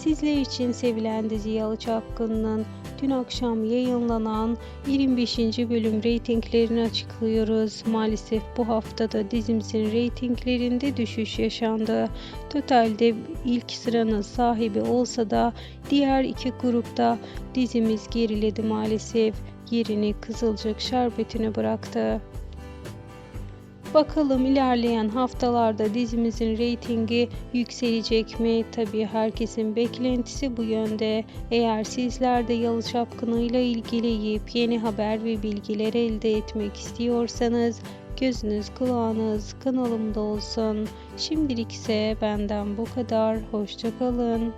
Sizler için sevilen dizi Yalı Çapkın'ın dün akşam yayınlanan 25. bölüm reytinglerini açıklıyoruz. Maalesef bu haftada dizimizin reytinglerinde düşüş yaşandı. Totalde ilk sıranın sahibi olsa da diğer iki grupta dizimiz geriledi maalesef yerini Kızılcık şerbetine bıraktı. Bakalım ilerleyen haftalarda dizimizin reytingi yükselecek mi? Tabii herkesin beklentisi bu yönde. Eğer sizler de Yalı Çapkını ile ilgili yepyeni haber ve bilgiler elde etmek istiyorsanız gözünüz kulağınız kanalımda olsun. Şimdilik ise benden bu kadar. Hoşçakalın.